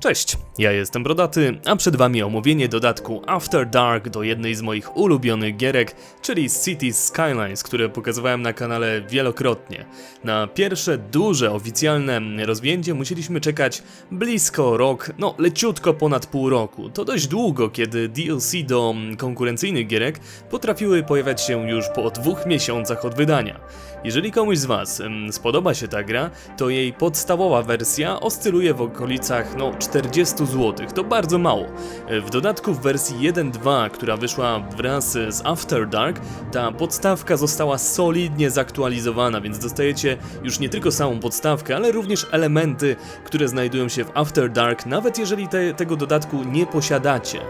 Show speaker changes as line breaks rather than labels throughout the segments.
Cześć, ja jestem Brodaty, a przed wami omówienie dodatku After Dark do jednej z moich ulubionych gierek, czyli Cities Skylines, które pokazywałem na kanale wielokrotnie. Na pierwsze duże oficjalne rozwinięcie musieliśmy czekać blisko rok, no leciutko ponad pół roku. To dość długo, kiedy DLC do konkurencyjnych gierek potrafiły pojawiać się już po dwóch miesiącach od wydania. Jeżeli komuś z Was spodoba się ta gra, to jej podstawowa wersja oscyluje w okolicach no 40 zł. To bardzo mało. E, W dodatku w wersji 1.2, która wyszła wraz z After Dark, ta podstawka została solidnie zaktualizowana, więc dostajecie już nie tylko samą podstawkę, ale również elementy, które znajdują się w After Dark, nawet jeżeli te, tego dodatku nie posiadacie.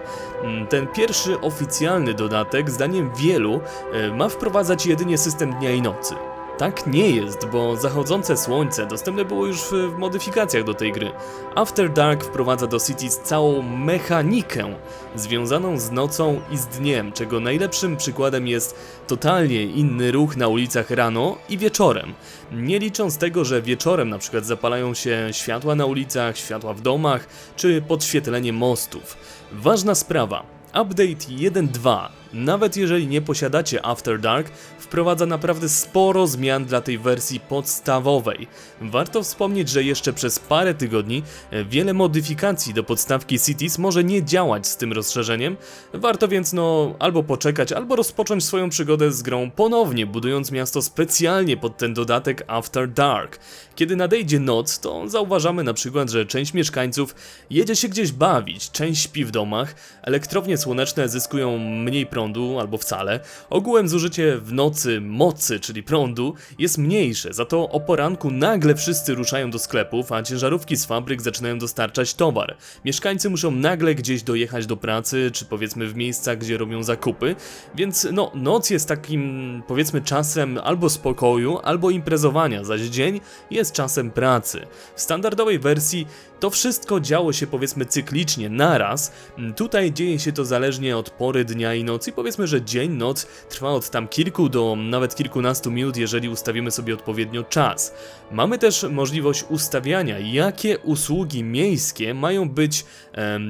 Mm, Ten pierwszy oficjalny dodatek, zdaniem wielu, e, ma wprowadzać jedynie system dnia i nocy. Tak nie jest, bo zachodzące słońce dostępne było już w, modyfikacjach do tej gry. After Dark wprowadza do Cities całą mechanikę związaną z nocą i z dniem, czego najlepszym przykładem jest totalnie inny ruch na ulicach rano i wieczorem. Nie licząc tego, że wieczorem na przykład zapalają się światła na ulicach, światła w domach, czy podświetlenie mostów. Ważna sprawa. Update 1.2, nawet jeżeli nie posiadacie After Dark, wprowadza naprawdę sporo zmian dla tej wersji podstawowej. Warto wspomnieć, że jeszcze przez parę tygodni wiele modyfikacji do podstawki Cities może nie działać z tym rozszerzeniem. Warto więc no albo poczekać, albo rozpocząć swoją przygodę z grą ponownie, budując miasto specjalnie pod ten dodatek After Dark. Kiedy nadejdzie noc, to zauważamy na przykład, że część mieszkańców jedzie się gdzieś bawić, część śpi w domach, elektrownie słoneczne zyskują mniej prądu albo wcale. Ogółem zużycie w nocy mocy, czyli prądu, jest mniejsze, za to o poranku nagle wszyscy ruszają do sklepów, a ciężarówki z fabryk zaczynają dostarczać towar. Mieszkańcy muszą nagle gdzieś dojechać do pracy, czy powiedzmy w miejsca, gdzie robią zakupy, więc no, noc jest takim powiedzmy czasem albo spokoju, albo imprezowania, zaś dzień jest czasem pracy. W standardowej wersji to wszystko działo się powiedzmy cyklicznie, naraz. Tutaj dzieje się to zależnie od pory dnia i nocy. Powiedzmy, że dzień, noc trwa od tam kilku do nawet kilkunastu minut, jeżeli ustawimy sobie odpowiednio czas. Mamy też możliwość ustawiania, jakie usługi miejskie mają być,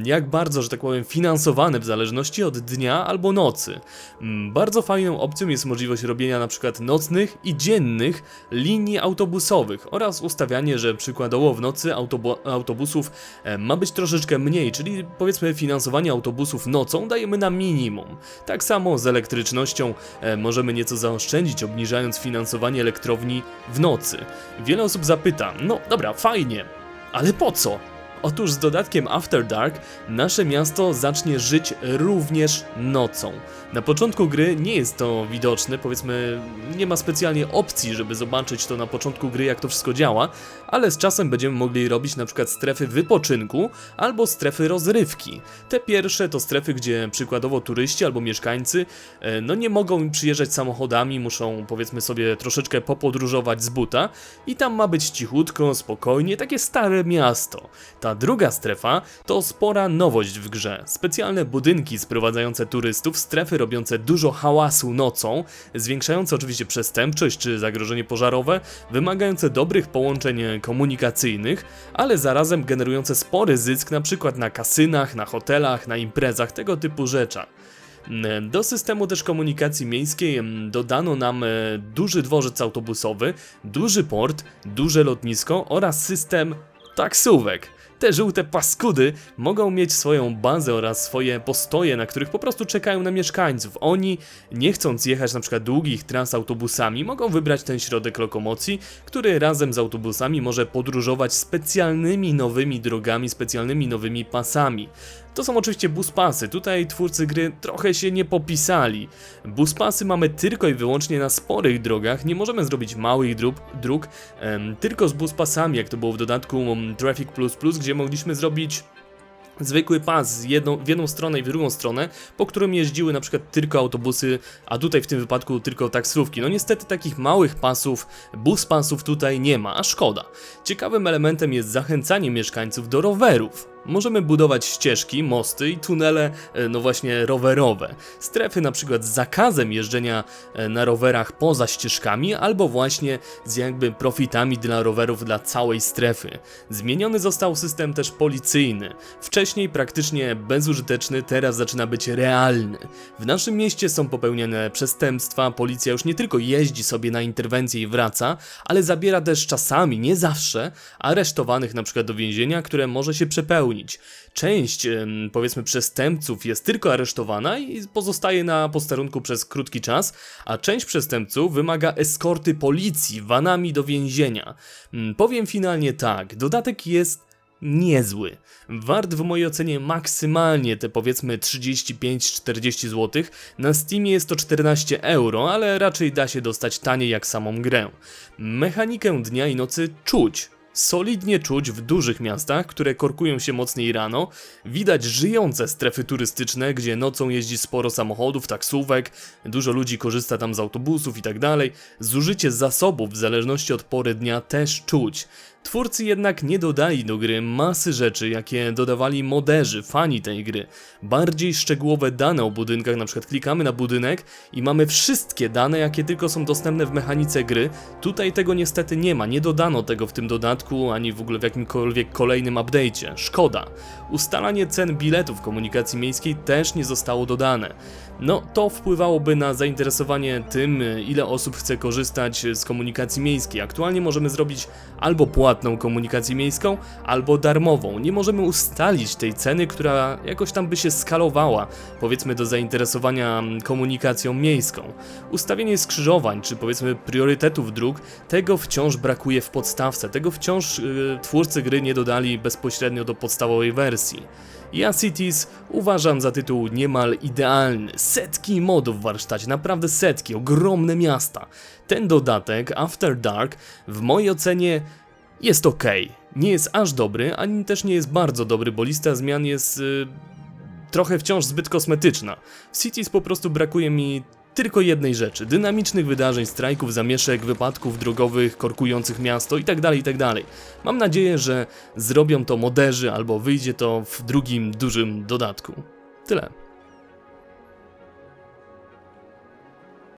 jak bardzo, że tak powiem, finansowane w zależności od dnia albo nocy. Mm, Bardzo fajną opcją jest możliwość robienia przykład nocnych i dziennych linii autobusowych oraz ustawianie, że przykładowo w nocy autobu autobusów ma być troszeczkę mniej, czyli powiedzmy finansowanie autobusów nocą dajemy na minimum. Tak samo z elektrycznością e, możemy nieco zaoszczędzić, obniżając finansowanie elektrowni w nocy. Wiele osób zapyta, no dobra, fajnie, ale po co? Otóż z dodatkiem After Dark nasze miasto zacznie żyć również nocą. Na początku gry nie jest to widoczne, powiedzmy, nie ma specjalnie opcji, żeby zobaczyć to na początku gry, jak to wszystko działa, ale z czasem będziemy mogli robić na przykład strefy wypoczynku albo strefy rozrywki. Te pierwsze to strefy, gdzie przykładowo turyści albo mieszkańcy e, no nie mogą przyjeżdżać samochodami, muszą powiedzmy sobie troszeczkę popodróżować z buta i tam ma być cichutko, spokojnie, takie stare miasto. Ta druga strefa to spora nowość w grze. Specjalne budynki sprowadzające turystów, strefy robiące dużo hałasu nocą, zwiększające oczywiście przestępczość czy zagrożenie pożarowe, wymagające dobrych połączeń komunikacyjnych, ale zarazem generujące spory zysk na przykład na kasynach, na hotelach, na imprezach, tego typu rzeczach. Do systemu też komunikacji miejskiej dodano nam e, duży dworzec autobusowy, duży port, duże lotnisko oraz system taksówek. Te żółte paskudy mogą mieć swoją bazę oraz swoje postoje, na których po prostu czekają na mieszkańców. Oni, nie chcąc jechać na przykład długich tras autobusami, mogą wybrać ten środek lokomocji, który razem z autobusami może podróżować specjalnymi nowymi drogami, specjalnymi nowymi pasami. To są oczywiście buspasy, tutaj twórcy gry trochę się nie popisali. Buspasy mamy tylko i wyłącznie na sporych drogach, nie możemy zrobić małych dróg, dróg em, tylko z buspasami, jak to było w dodatku um, Traffic Plus Plus, gdzie mogliśmy zrobić zwykły pas z jedną, w jedną stronę i w drugą stronę, po którym jeździły na przykład tylko autobusy, a tutaj w tym wypadku tylko taksówki. No niestety takich małych pasów, bus pasów tutaj nie ma, a szkoda. Ciekawym elementem jest zachęcanie mieszkańców do rowerów. Możemy budować ścieżki, mosty i tunele, e, no właśnie rowerowe. Strefy na przykład z zakazem jeżdżenia e, na rowerach poza ścieżkami, albo właśnie z jakby profitami dla rowerów dla całej strefy. Zmieniony został system też policyjny. Wcześniej praktycznie bezużyteczny, teraz zaczyna być realny. W naszym mieście są popełniane przestępstwa, policja już nie tylko jeździ sobie na interwencję i wraca, ale zabiera też czasami, nie zawsze, aresztowanych na przykład do więzienia, które może się przepełnić. Część, em, powiedzmy, przestępców jest tylko aresztowana i pozostaje na posterunku przez krótki czas, a część przestępców wymaga eskorty policji vanami do więzienia. Mm, Powiem finalnie tak, dodatek jest niezły. Wart w mojej ocenie maksymalnie te powiedzmy 35-40 zł. Na Steamie jest to 14 euro, ale raczej da się dostać taniej jak samą grę. Mechanikę dnia i nocy czuć. Solidnie czuć w dużych miastach, które korkują się mocniej rano. Widać żyjące strefy turystyczne, gdzie nocą jeździ sporo samochodów, taksówek, dużo ludzi korzysta tam z autobusów i tak. Zużycie zasobów w zależności od pory dnia też czuć. Twórcy jednak nie dodali do gry masy rzeczy, jakie dodawali moderzy, fani tej gry. Bardziej szczegółowe dane o budynkach, na przykład klikamy na budynek i mamy wszystkie dane, jakie tylko są dostępne w mechanice gry. Tutaj tego niestety nie ma, nie dodano tego w tym dodatku, ani w ogóle w jakimkolwiek kolejnym update'cie. Szkoda. Ustalanie cen biletów komunikacji miejskiej też nie zostało dodane. No, to wpływałoby na zainteresowanie tym, ile osób chce korzystać z komunikacji miejskiej. Aktualnie możemy zrobić albo płatną komunikację miejską, albo darmową. Nie możemy ustalić tej ceny, która jakoś tam by się skalowała, powiedzmy do zainteresowania mm, komunikacją miejską. Ustawienie skrzyżowań, czy powiedzmy priorytetów dróg, tego wciąż brakuje w podstawce, tego wciąż yy, twórcy gry nie dodali bezpośrednio do podstawowej wersji. Ja Cities uważam za tytuł niemal idealny. Setki modów w warsztacie, naprawdę setki, ogromne miasta. Ten dodatek, After Dark, w mojej ocenie jest ok. Nie jest aż dobry, ani też nie jest bardzo dobry, bo lista zmian jest y, trochę wciąż zbyt kosmetyczna. W Cities po prostu brakuje mi tylko jednej rzeczy: dynamicznych wydarzeń, strajków, zamieszek, wypadków drogowych, korkujących miasto itd. itd. Mam nadzieję, że zrobią to moderzy albo wyjdzie to w drugim dużym dodatku. Tyle.